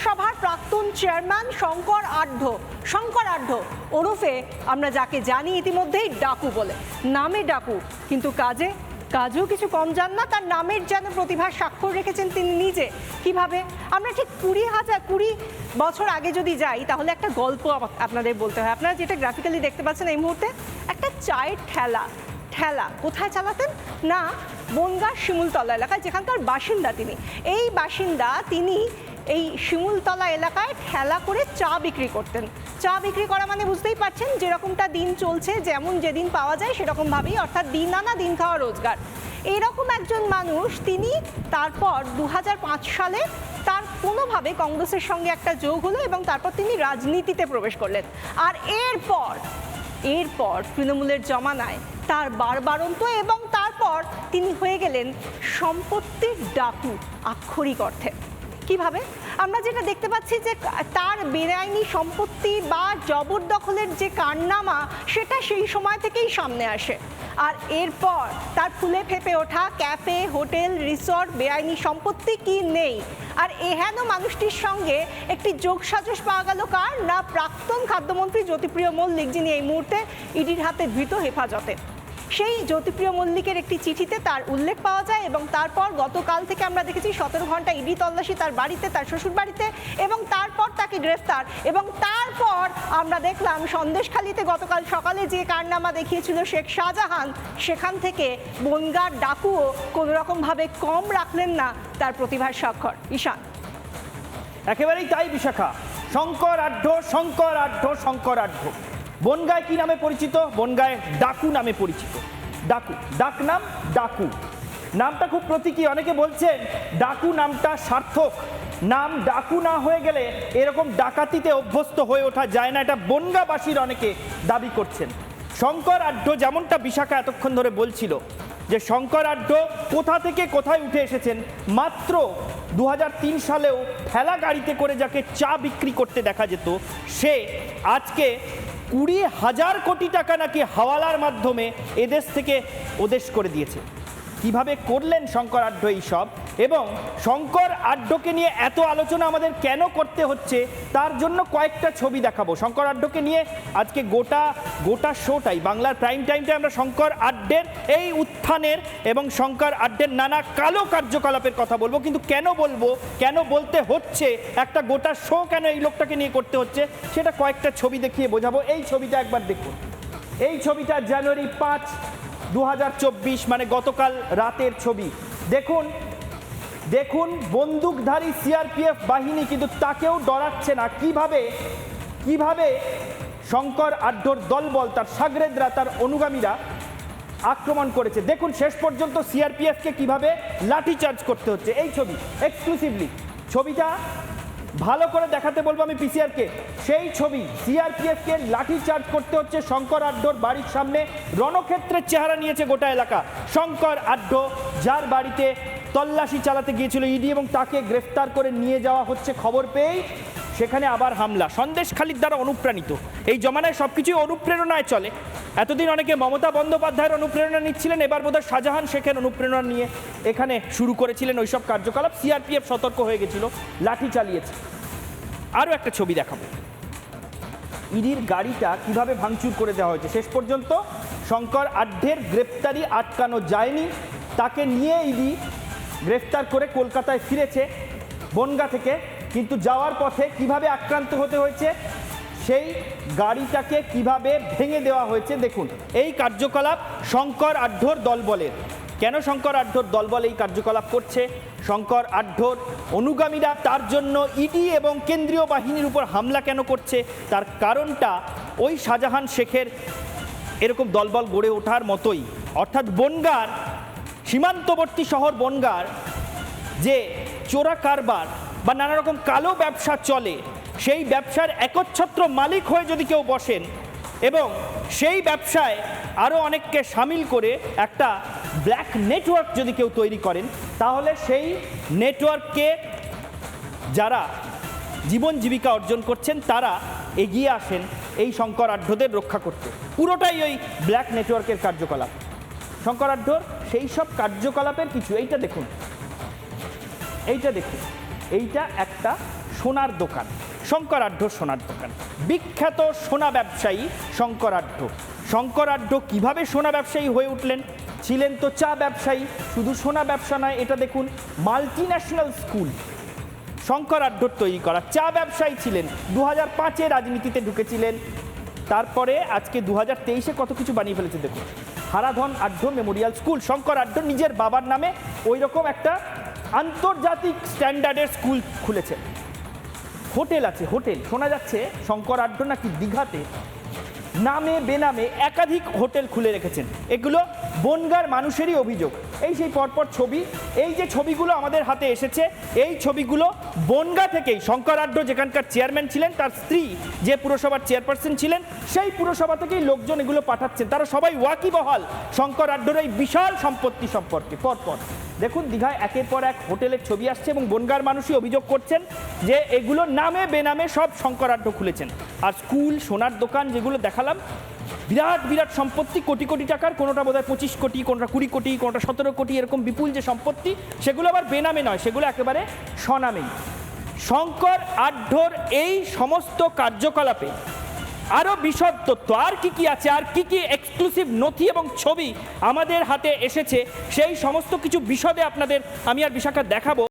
পুরসভার প্রাক্তন চেয়ারম্যান শঙ্কর আঢ্য শঙ্কর আঢ্য ওরফে আমরা যাকে জানি ইতিমধ্যেই ডাকু বলে। নামে ডাকু, কিন্তু কাজে, কাজেও কিছু কম যান না, তার নামের যেন প্রতিভার স্বাক্ষর রেখেছেন তিনি নিজে। কীভাবে? আমরা ঠিক কুড়ি হাজার, কুড়ি বছর আগে যদি যাই, তাহলে একটা গল্প আপনাদের বলতে হয়। আপনারা যেটা গ্রাফিক্যালি দেখতে পাচ্ছেন এই মুহূর্তে, একটা চায়ের ঠেলা। ঠেলা, কোথায় চালাতেন? না, বনগাঁ শিমুলতলা এলাকায়, যেখানকার বাসিন্দা তিনি। এই বাসিন্দা তিনি এই শিমুলতলা এলাকায় ঠেলা করে চা বিক্রি করতেন। চা বিক্রি করা মানে বুঝতেই পারছেন যেরকমটা দিন চলছে, যেমন যেদিন পাওয়া যায় সেরকমভাবেই অর্থাৎ দিন আনা দিন খাওয়া রোজগার। এইরকম একজন মানুষ, তিনি তারপর দু হাজার পাঁচ সালে তার কোনোভাবে কংগ্রেসের সঙ্গে একটা যোগ হলো এবং তারপর তিনি রাজনীতিতে প্রবেশ করলেন। আর এরপর এরপর তৃণমূলের জমানায় তার বারবারন্ত এবং তারপর তিনি হয়ে গেলেন সম্পত্তির ডাকু আক্ষরিক অর্থে। কীভাবে? আমরা যেটা দেখতে পাচ্ছি যে তার বেআইনি সম্পত্তি বা জবরদখলের যে কারনামা, সেটা সেই সময় থেকেই সামনে আসে। আর এরপর তার ফুলে ফেপে ওঠা ক্যাফে, হোটেল, রিসর্ট, বেআইনি সম্পত্তি কি নেই? আর এহেন মানুষটির সঙ্গে একটি যোগসাজশ পাওয়া গেল কার? না প্রাক্তন খাদ্যমন্ত্রী জ্যোতিপ্রিয় মল্লিক, যিনি এই মুহূর্তে ইডির হাতে ধৃত হেফাজতে। সেই জ্যোতিপ্রিয় মল্লিকের একটি চিঠিতে তার উল্লেখ পাওয়া যায় এবং তারপর গতকাল থেকে আমরা দেখেছি সতেরো ঘণ্টা ইডি তল্লাশি তার বাড়িতে, তার শ্বশুর বাড়িতে এবং তারপর তাকে গ্রেফতার এবং তারপর আমরা দেখলাম সন্দেশখালিতে গতকাল সকালে যে কারনামা দেখিয়েছিল শেখ শাহজাহান, সেখান থেকে বনগার ডাকুও কোনো রকমভাবে কম রাখলেন না তার প্রতিভার স্বাক্ষর। ঈশান। একেবারেই তাই বিশাখা। শঙ্কর আঢ্য শঙ্কর আঢ্য শঙ্কর আঢ্য। বনগায় কি নামে পরিচিত? বনগায় ডাকু নামে পরিচিত। ডাকু। ডাক নাম ডাকু। নামটা খুব প্রতীকী। অনেকে বলছেন ডাকু নামটা সার্থক। নাম ডাকু না হয়ে গেলে এরকম ডাকাতিতে অভ্যস্ত হয়ে ওঠা যায় না। এটা বনগাবাসীর অনেকে দাবি করছেন। শঙ্কর আঢ্য যেমনটা বিশাখা এতক্ষণ ধরে বলছিল যে শঙ্কর আঢ্য কোথা থেকে কোথায় উঠে এসেছেন, মাত্র দু হাজার তিন সালেও ঠেলা গাড়িতে করে যাকে চা বিক্রি করতে দেখা যেত, সে আজকে কুড়ি হাজার কোটি টাকা নাকি হাওয়ালার মাধ্যমে এদেশ থেকে ওদেশ করে দিয়েছে। কীভাবে করলেন শঙ্কর আড্ড এইসব? এবং শঙ্কর আড্ডকে নিয়ে এত আলোচনা আমাদের কেন করতে হচ্ছে? তার জন্য কয়েকটা ছবি দেখাবো। শঙ্কর আড্ডকে নিয়ে আজকে গোটা গোটা শোটাই বাংলার প্রাইম টাইমটা আমরা শঙ্কর আড্ডের এই উত্থানের এবং শঙ্কর আড্ডের নানা কালো কার্যকলাপের কথা বলব। কিন্তু কেন বলব, কেন বলতে হচ্ছে, একটা গোটা শো কেন এই লোকটাকে নিয়ে করতে হচ্ছে, সেটা কয়েকটা ছবি দেখিয়ে বোঝাবো। এই ছবিটা একবার দেখুন। এই ছবিটা জানুয়ারি পাঁচ দু মানে গতকাল রাতের ছবি। দেখুন দেখুন, বন্দুকধারী সিআরপিএফ বাহিনী কিন্তু তাকেও ডরাচ্ছে না। কীভাবে কীভাবে শঙ্কর আড্ডর দলবল, তার সাগরেদরা, তার অনুগামীরা আক্রমণ করেছে। দেখুন, শেষ পর্যন্ত সিআরপিএফকে কীভাবে লাঠিচার্জ করতে হচ্ছে। এই ছবি এক্সক্লুসিভলি ছবিটা ভালো করে দেখাতে বলব আমি পিসিআরকে সেই ছবি সিআরপিএফকে লাঠি চার্জ করতে হচ্ছে। শঙ্কর আড্ডোর বাড়ির সামনে রণক্ষেত্রের চেহারা নিয়েছে গোটা এলাকা। শঙ্কর আড্ড, যার বাড়িতে তল্লাশি চালাতে গিয়েছিল ইডি এবং তাকে গ্রেফতার করে নিয়ে যাওয়া হচ্ছে। খবর পেয়েই সেখানে আবার হামলা। সন্দেশখালির দ্বারা অনুপ্রাণিত। এই জমানায় সব কিছুই অনুপ্রেরণায় চলে। এতদিন অনেকে মমতা বন্দ্যোপাধ্যায়ের অনুপ্রেরণা নিচ্ছিলেন, এবার বোধহয় শাহজাহান শেখের অনুপ্রেরণা নিয়ে এখানে শুরু করেছিলেন ওইসব কার্যকলাপ। সিআরপিএফ সতর্ক হয়ে গেছিল, লাঠি চালিয়েছে। আরও একটা ছবি দেখাবো। ইডির গাড়িটা কীভাবে ভাঙচুর করে দেওয়া হয়েছে? শেষ পর্যন্ত শঙ্কর আড্ডের গ্রেপ্তারি আটকানো যায়নি। তাকে নিয়ে ইডি গ্রেফতার করে কলকাতায় ফিরেছে বনগা থেকে কিন্তু যাওয়ার পথে কীভাবে আক্রান্ত হতে হয়েছে, সেই গাড়িটাকে কীভাবে ভেঙে দেওয়া হয়েছে, দেখুন। এই কার্যকলাপ শঙ্কর আঢ্যর দলবলের। কেন শঙ্কর আঢ্যর দলবল এই কার্যকলাপ করছে? শঙ্কর আঢ্যর অনুগামীরা তার জন্য ইডি এবং কেন্দ্রীয় বাহিনীর উপর হামলা কেন করছে? তার কারণটা ওই শাহজাহান শেখের এরকম দলবল গড়ে ওঠার মতোই। অর্থাৎ বনগার সীমান্তবর্তী শহর বনগার যে চোরা কারবার বা নানা রকম কালো ব্যবসা চলে, সেই ব্যবসার একচ্ছত্র মালিক হয়ে যদি কেউ বসেন এবং সেই ব্যবসায় আরও অনেককে সামিল করে একটা ব্ল্যাক নেটওয়ার্ক যদি কেউ তৈরি করেন, তাহলে সেই নেটওয়ার্ককে যারা জীবন জীবিকা অর্জন করছেন, তারা এগিয়ে আসেন এই শঙ্করাঢ্যদের রক্ষা করতে। পুরোটাই ওই ব্ল্যাক নেটওয়ার্কের কার্যকলাপ। শঙ্করাঢ্যর সেই সব কার্যকলাপের কিছু, এইটা দেখুন। এইটা দেখুন। এইটা একটা সোনার দোকান, শঙ্করাঢ্য সোনার দোকান। বিখ্যাত সোনা ব্যবসায়ী শঙ্করাঢ্য। শঙ্করাঢ্য কীভাবে সোনা ব্যবসায়ী হয়ে উঠলেন? ছিলেন তো চা ব্যবসায়ী, শুধু সোনা ব্যবসা নয়, এটা দেখুন মাল্টি ন্যাশনাল স্কুল শঙ্কর আড্ডর তৈরি করা চা ব্যবসায়ী ছিলেন দু হাজার পাঁচে রাজনীতিতে ঢুকেছিলেন। তারপরে আজকে দু হাজার তেইশে কত কিছু বানিয়ে ফেলেছে দেখুন। হারাধন আড্ড মেমোরিয়াল স্কুল শঙ্কর আড্ড নিজের বাবার নামে ওই রকম একটা আন্তর্জাতিক স্ট্যান্ডার্ডের স্কুল খুলেছে। হোটেল আছে, হোটেল। শোনা যাচ্ছে শঙ্কর আড্ড নাকি দীঘাতে নামে বেনামে একাধিক হোটেল খুলে রেখেছেন। এগুলো বনগার মানুষেরই অভিযোগ। এই সেই পরপর ছবি, এই যে ছবিগুলো আমাদের হাতে এসেছে, এই ছবিগুলো বনগা থেকেই শঙ্কর আড্ড যেখানকার চেয়ারম্যান ছিলেন, তার স্ত্রী যে পুরসভার চেয়ারপারসন ছিলেন, সেই পুরসভা থেকেই লোকজন এগুলো পাঠাচ্ছেন। তারা সবাই ওয়াকিবহাল শঙ্কর আড্ডর এই বিশাল সম্পত্তি সম্পর্কে পরপর। দেখুন, দীঘায় একের পর এক হোটেলের ছবি আসছে এবং বনগার মানুষই অভিযোগ করছেন যে এগুলো নামে বেনামে সব শঙ্করাঢ্য খুলেছেন। আর স্কুল, সোনার দোকান যেগুলো দেখালাম বিরাট বিরাট সম্পত্তি, কোটি কোটি টাকার, কোনোটা বোধহয় পঁচিশ কোটি, কোনোটা কুড়ি কোটি, কোনোটা সতেরো কোটি, এরকম বিপুল যে সম্পত্তি, সেগুলো আবার বেনামে নয়, সেগুলো একেবারে স্বনামেই। শঙ্কর আঢ্যর এই সমস্ত কার্যকলাপে আরও বিশদ তথ্য, আর কি কি আছে, আর কি কি এক্সক্লুসিভ নথি এবং ছবি আমাদের হাতে এসেছে, সেই সমস্ত কিছু বিশদে আপনাদের আমি আর বিশাখা দেখাবো।